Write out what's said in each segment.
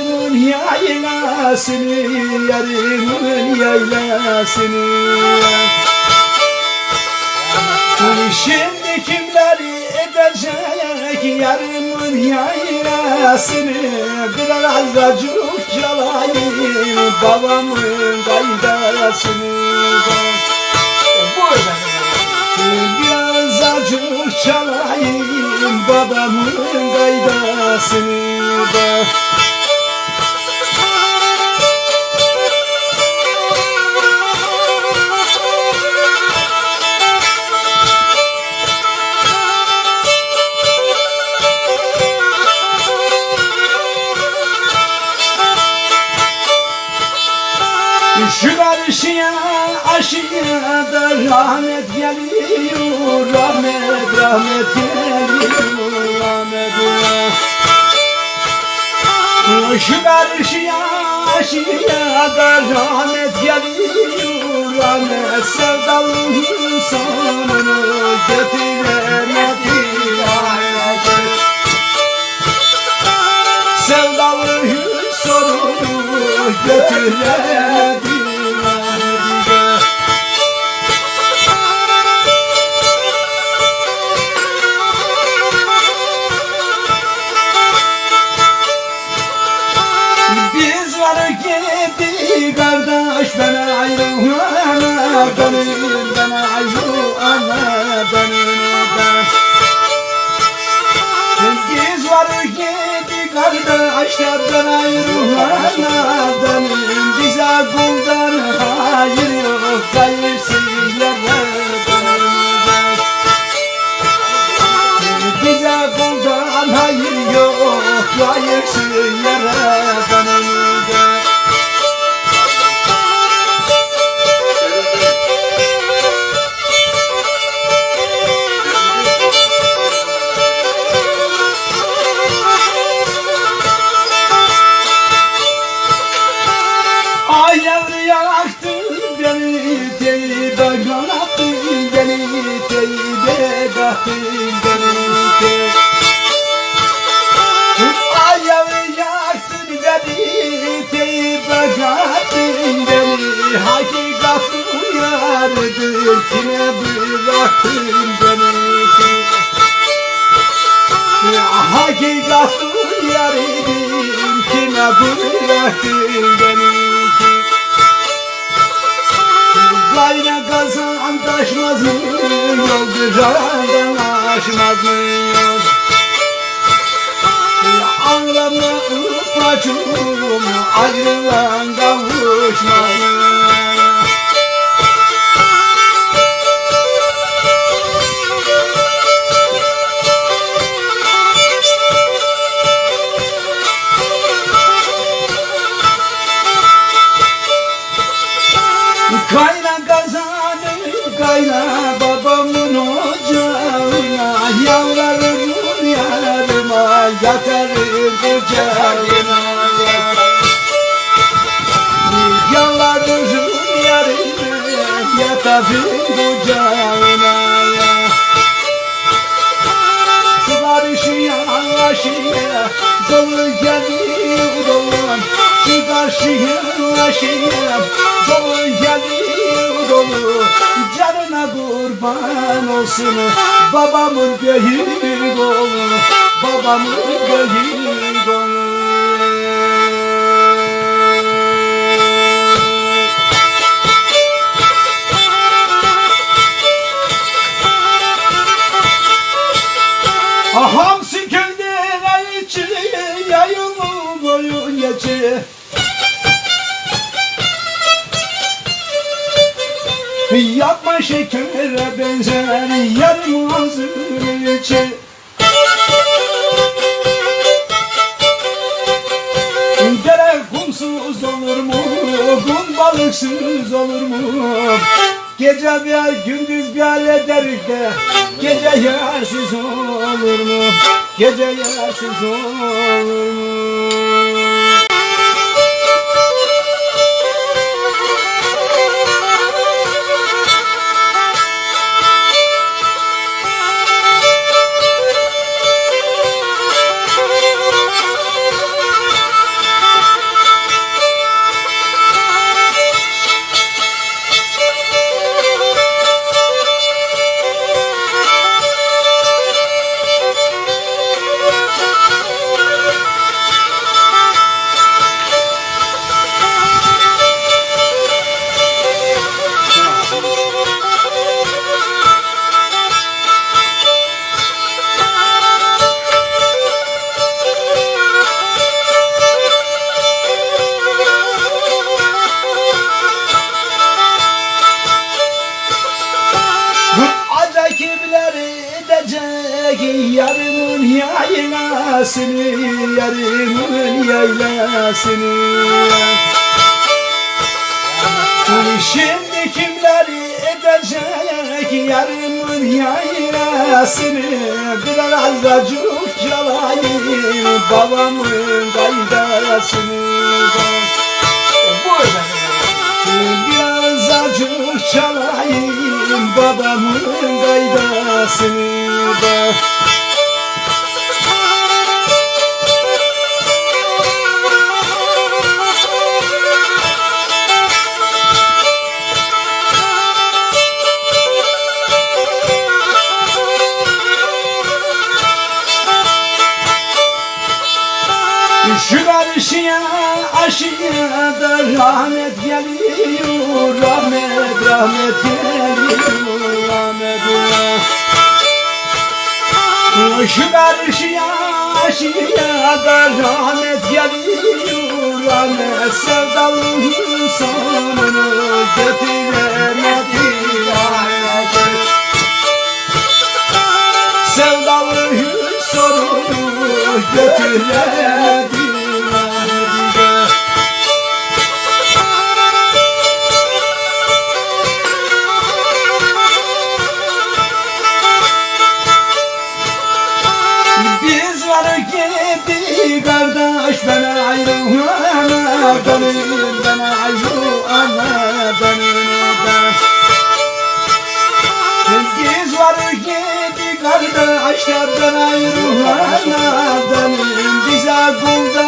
yarımın yaylasını Yarımın yaylasını. Şimdi kimleri edecek yarımın yaylasını? Biraz acık çalayım babamın gaydasını Biraz acık çalayım babamın gaydasını da Rahmet Şu karşıya aşıya da rahmet geliyor Rahmet Rahmet Sevdalının sonunu ben ayrılana benim Bize kuldan hayır yok. Hayırsızlara beni teybe yanattı beni teybe baktı beni teybe Ay yavru yaktın beni teybe yaktın beni Hakikat uyardır kime bıraktın beni Hakikat uyardır kime bıraktın beni taşmaz mı yol güzelden aşmaz mı yol Ağlama ufacığım ayrılan kavuşmaz mı yatarım kucağına Karşıya aşıya dolu geliyor dolu. Şu karşıya aşıya dolu geliyor dolu. Kurban olsun babamın oğlu Babamın büyük Hamsi kendine içi yayılır boyun geçi Yapma şekere benzer yarım ağzının içi Dere kumsuz olur mu? Kum balıksız olur mu? Gece bir gündüz bir ederik de Gece yersiz olur mu? Gece yersiz olur mu? Yarımın yaylasını Yarımın yaylasını. Şimdi kimleri edecek yarımın yaylasını? Biraz acık çalayım babamın gaydasını Biraz acık çalayım babamın gaydasını da Şu karşıya aşıya da rahmet geliyor Rahmet rahmet geliyor rahmet Şu karşıya aşıya da rahmet geliyor Rahmet sevdalının sonunu getiremedi rahmet Sevdalının sonunu benim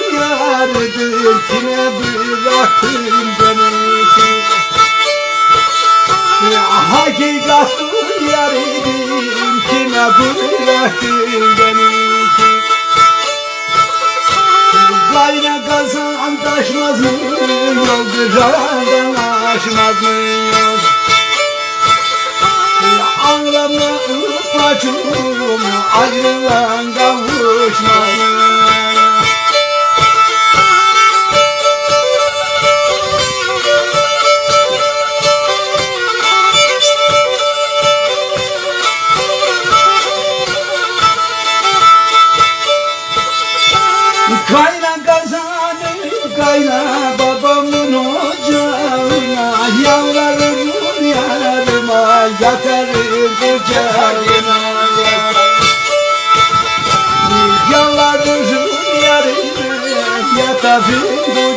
uyardı kime bıraktın beni teybe Hakikat uyardım kime bıraktın beni Gayna kazan taşmaz mı yol güzelden aşmaz mı yol? Anlama ufacığım ayrılan kavuşmaz mı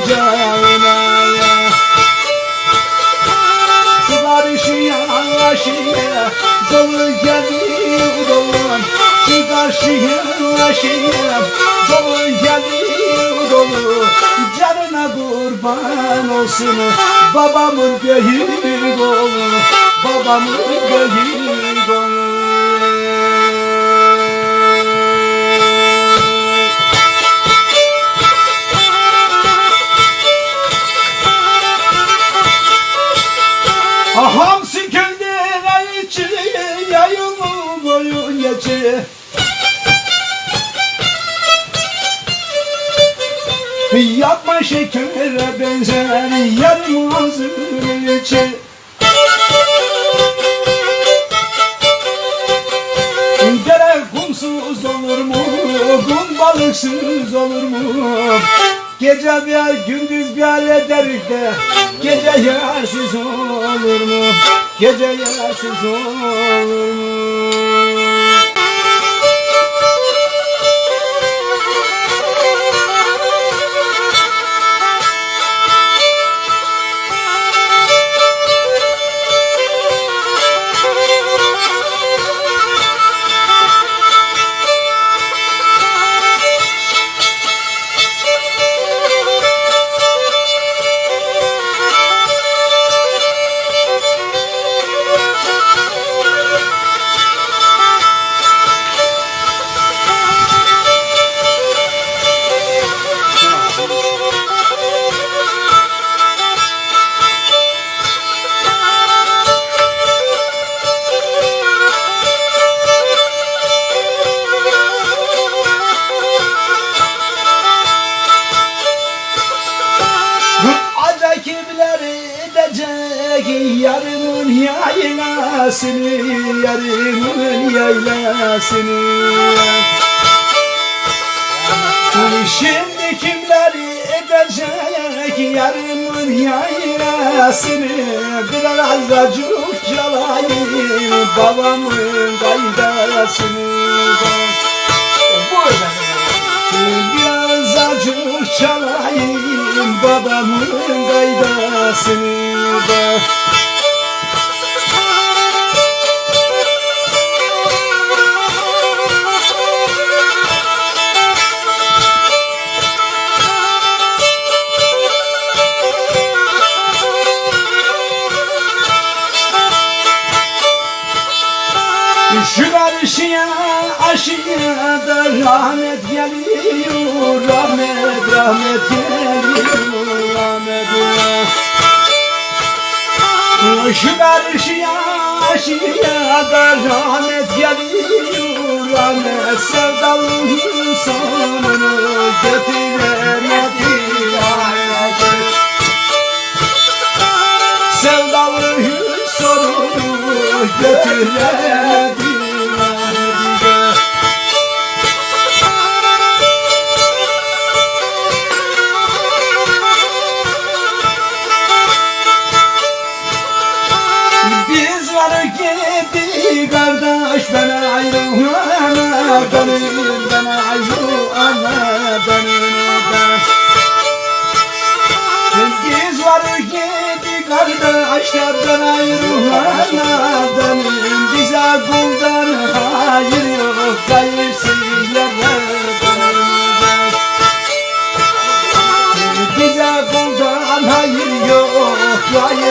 yatarım kucağına Barışıya aşıya dolu. Geliyor dolu Şu karşıya aşıya dolu geliyor dolu. Canına kurban olsun babamın göğü dolu. Babamın göğü yarım ağzının içi Dere kumsuz olur mu? Kum balıksız olur mu? Gece bir gündüz bir ederik de Gece yersiz olur mu? Gece yersiz olur mu? Yaylasını yarımın yaylasını. Şimdi kimler edecek yarımın yaylasını? Biraz acık çalayım babamın gaydasını. Biraz acık çalayım babamın gaydasını. da aşıya da rahmet geliyor Rahmet rahmet geliyor rahmet Şu karşıya da rahmet geliyor Rahmet. Sevdalının sonunu getiremedi rahmet ben ayrılana benim Bize kuldan hayır yok. Hayırsızlara benim bize kuldan hayır yok. Hayırsız